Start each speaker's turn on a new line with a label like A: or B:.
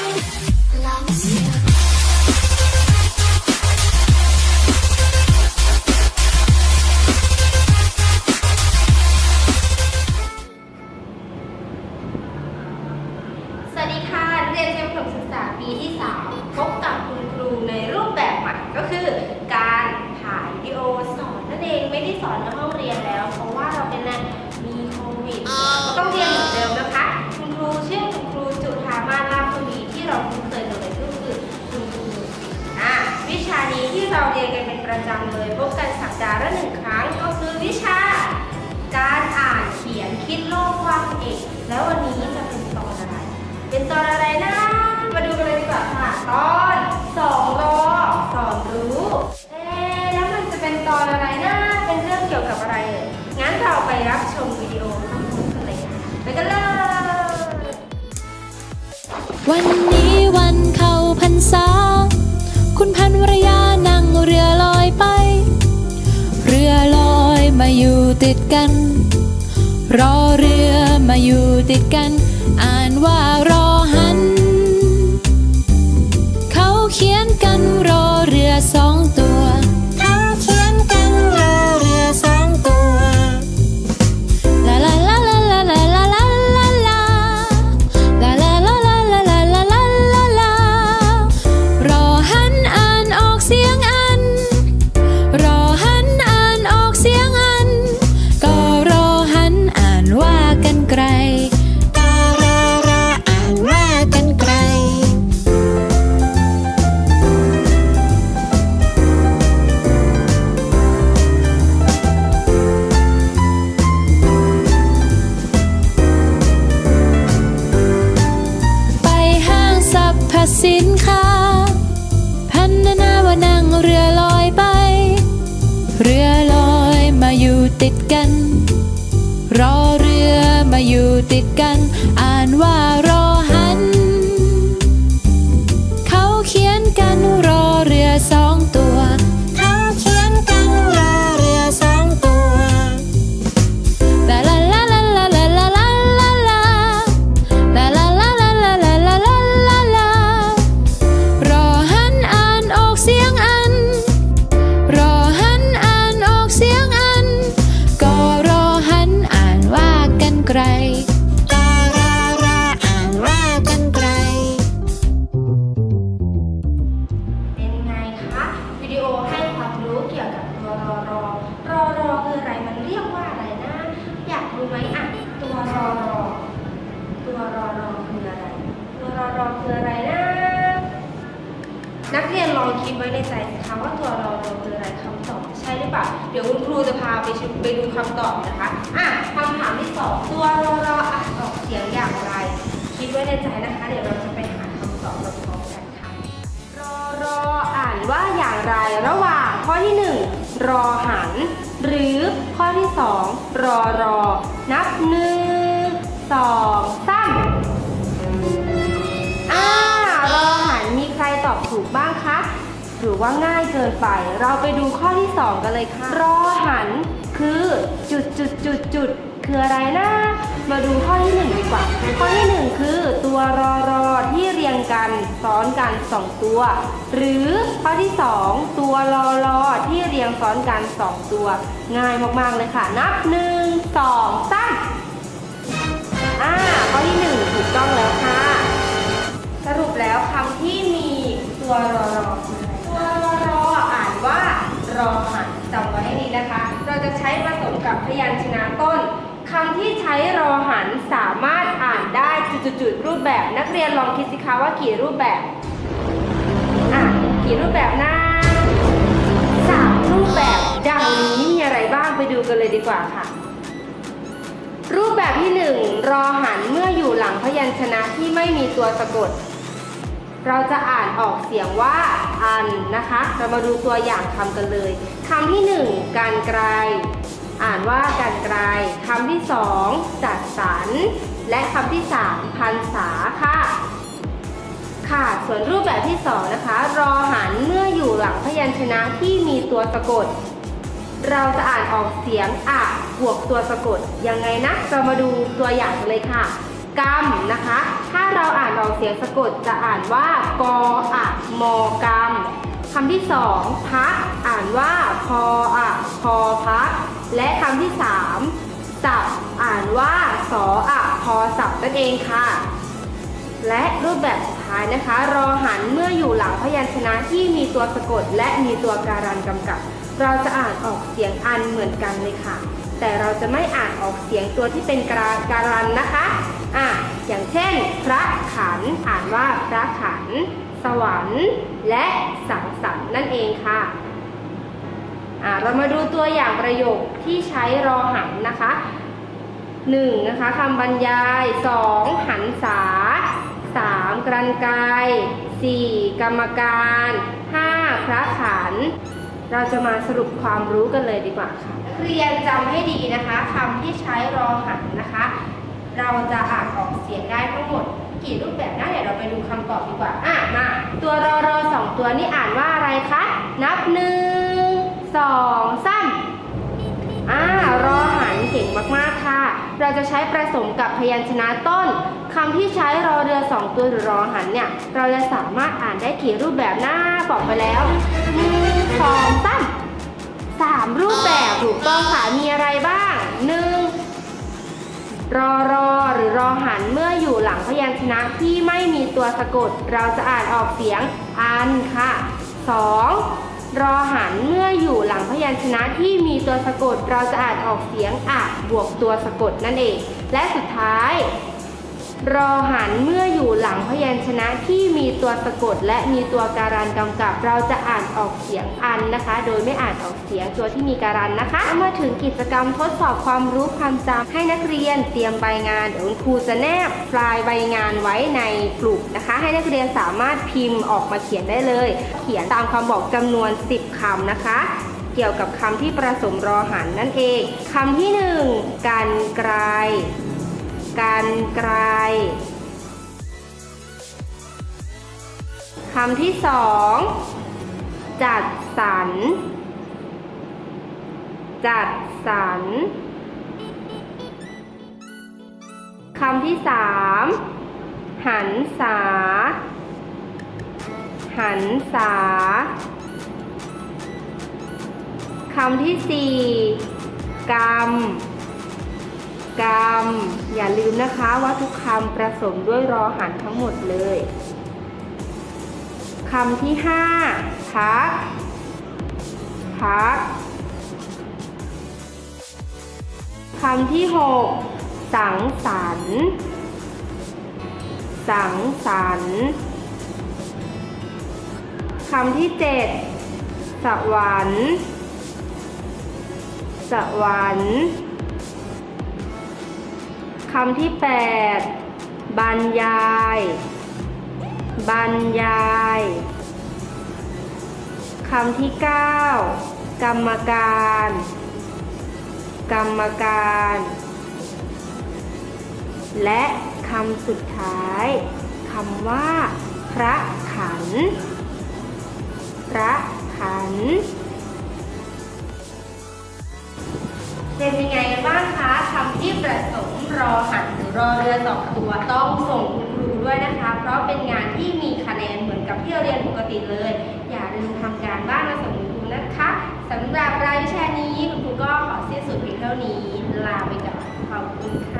A: สวัสดีค่ะเรียนเตรียมผลศึกษาปีที่ 3 พบกับคุณ นี้ที่เราเรียนกันเป็นประจำเลยพบกันสัปดาห์ละหนึ่งครั้งก็คือวิชา การอ่านเขียนคิดโลกกว้างเอกแล้ววันนี้จะเป็นตอนอะไร เป็นตอนอะไรนะ มาดูกันเลยดีกว่าค่ะตอนสองรอสอนรู้เอ๊ะแล้วมันจะเป็นตอนอะไรนะ เป็นเรื่องเกี่ยวกับอะไรเอ่ยงั้นเราไปรับชมวิดีโอพร้อมๆกันเลยไปกันเลย
B: วันนี้ มาอยู่ติดกัน รอเรือมาอยู่ติดกัน อ่านว่ารอหัน เขาเขียนกันรอเรือสองตัว สินค้า พันนาว่านั่งเรือลอยไป เรือลอยมาอยู่ติดกัน ออ
A: คืออะไรนะ นักเรียนลองคิดไว้ในใจสิคะว่าตัวรอรอคืออะไรคำตอบใช่หรือเปล่า เดี๋ยวคุณครูจะพาไปชมไปดูคำตอบนะคะ อะคำถามที่สองตัวรอรออ่านออกเสียงอย่างไร คิดไว้ในใจนะคะ เดี๋ยวเราจะไปหาคำตอบพร้อมๆกันค่ะรอรออ่านว่าอย่างไรระหว่างข้อที่หนึ่งรอหัน หรือข้อที่สองรอรอ นับหนึ่งสอง ถูกบ้างคะหรือว่าง่ายเกินไป เราไปดูข้อที่ 2 กันเลยค่ะ รอหันคือจุดจุดจุดจุดคืออะไรนะ มาดูข้อที่ 1 ดีกว่า ข้อที่ 1 คือตัวรอรอที่เรียงกันซ้อนกัน 2 ตัว หรือข้อที่ 2 ตัวรอรอที่เรียงซ้อนกัน 2 ตัว ง่ายมากๆเลยค่ะ นับ 1 2 3 ยัญชนะต้นคำที่ใช้รอหันสามารถอ่านได้จุดๆรูปแบบนักเรียนลองคิดสิคะว่ากี่รูปแบบอะกี่รูปแบบนะสามรูปแบบดังนี้มีอะไรบ้างไปดูกันเลยดีกว่าค่ะ รูปแบบที่หนึ่งรอหันเมื่ออยู่หลังพยัญชนะที่ไม่มีตัวสะกด เราจะอ่านออกเสียงว่าอันนะคะ เรามาดูตัวอย่างคำกันเลยคำที่หนึ่งการไกล อ่านว่าการไกลคำที่สองจัดสรร และคำที่สามพันษาค่ะ ค่ะ ส่วนรูปแบบที่สองนะคะ รอหันเมื่ออยู่หลังพยัญชนะที่มีตัวสะกด เราจะอ่านออกเสียงอะบวกตัวสะกด ยังไงนะ เรามาดูตัวอย่างกันเลยค่ะกำนะคะ ถ้าเราอ่านออกเสียงสะกดจะอ่านว่ากออะมอกรรมคำที่สองพักอ่านว่าพออะพอพัก และคำที่สามสับอ่านว่าสออะพอสับนั่นเองค่ะ และรูปแบบสุดท้ายนะคะ รอหันเมื่ออยู่หลังพยัญชนะที่มีตัวสะกด และมีตัวการันกำกับ เราจะอ่านออกเสียงอันเหมือนกันเลยค่ะ แต่เราจะไม่อ่านออกเสียงตัวที่เป็นการการันนะคะอะอย่างเช่น พระขันอ่านว่าพระขัน สวรรค์ และสังสรรค์นั่นเองค่ะอะ เรามาดูตัวอย่างประโยคที่ใช้รอหันนะคะหนึ่งนะคะคำบรรยายสองหันษาสามกรันไกรสี่กรรมการห้าพระขัน เราจะมาสรุปความรู้กันเลยดีกว่าค่ะนักเรียนจำให้ดีนะคะคำที่ใช้รอหันนะคะ เราจะอ่านออกเสียงได้ทั้งหมดกี่รูปแบบนะเดี๋ยวเราไปดูคำตอบดีกว่าอะมาตัวรอรอสองตัวนี้อ่านว่าอะไรคะ นับหนึ่ง สองสามอ่ารอหันเก่งมากๆค่ะ เราจะใช้ผสมกับพยัญชนะต้นคำที่ใช้รอเรือสองตัวหรือรอหันเนี่ย เราจะสามารถอ่านได้กี่รูปแบบหน้าบอกไปแล้วหนึ่งสองสามสามรูปแบบถูกต้องค่ะมีอะไรบ้างหนึ่งรอรอหรือรอหันเมื่ออยู่หลังพยัญชนะที่ไม่มีตัวสะกด เราจะอ่านออกเสียงอันค่ะสอง รอหันเมื่ออยู่หลังพยัญชนะที่มีตัวสะกด เราจะอ่านออกเสียงอะบวกตัวสะกดนั่นเอง และสุดท้าย รอหันเมื่อ พยัญชนะที่มีตัวสะกดและมีตัวการันกำกับ เราจะอ่านออกเสียงอันนะคะ โดยไม่อ่านออกเสียงตัวที่มีการันนะคะเมาถึงกิจกรรมทดสอบความรู้ความจำให้นักเรียนเตรียมใบงานเดี๋ยวคุณครูจะแนบปลายใบงานไว้ในกลุ่มนะคะ ให้นักเรียนสามารถพิมพ์ออกมาเขียนได้เลย เขียนตามคำบอกจำนวน 10คำนะคะเกี่ยวกับคำที่ประสมรอหันนั่นเอง คำที่หนึ่งกันไกลกันไกล คำที่สองจัดสรร จัดสรร คำที่สามหันษา หันษา คำที่สี่กรรม กรรม อย่าลืมนะคะว่าทุกคำประสมด้วยรอหันทั้งหมดเลย คำที่ห้าพัก พัก คำที่หกสังสรรค์ สังสรรค์คำที่เจ็ดสวรรค์สวรรค์คำที่แปดบรรยาย บรรยายคำที่เก้ากรรมการ กรรมการ และคำสุดท้ายคำว่า พระขัน พระขัน เป็นยังไงบ้างคะคำที่ประสมรอหันหรือรอเรือสองตัวต้องส่งคุณ ด้วยนะคะ เพราะเป็นงานที่มีคะแนนเหมือนกับที่เราเรียนปกติเลย อย่าลืมทำการบ้านมาส่งคุณครูนะคะสำหรับรายวิชานี้คุณครูก็ขอสิ้นสุดเพียงเท่านี้ ลาไปก่อนขอบคุณค่ะ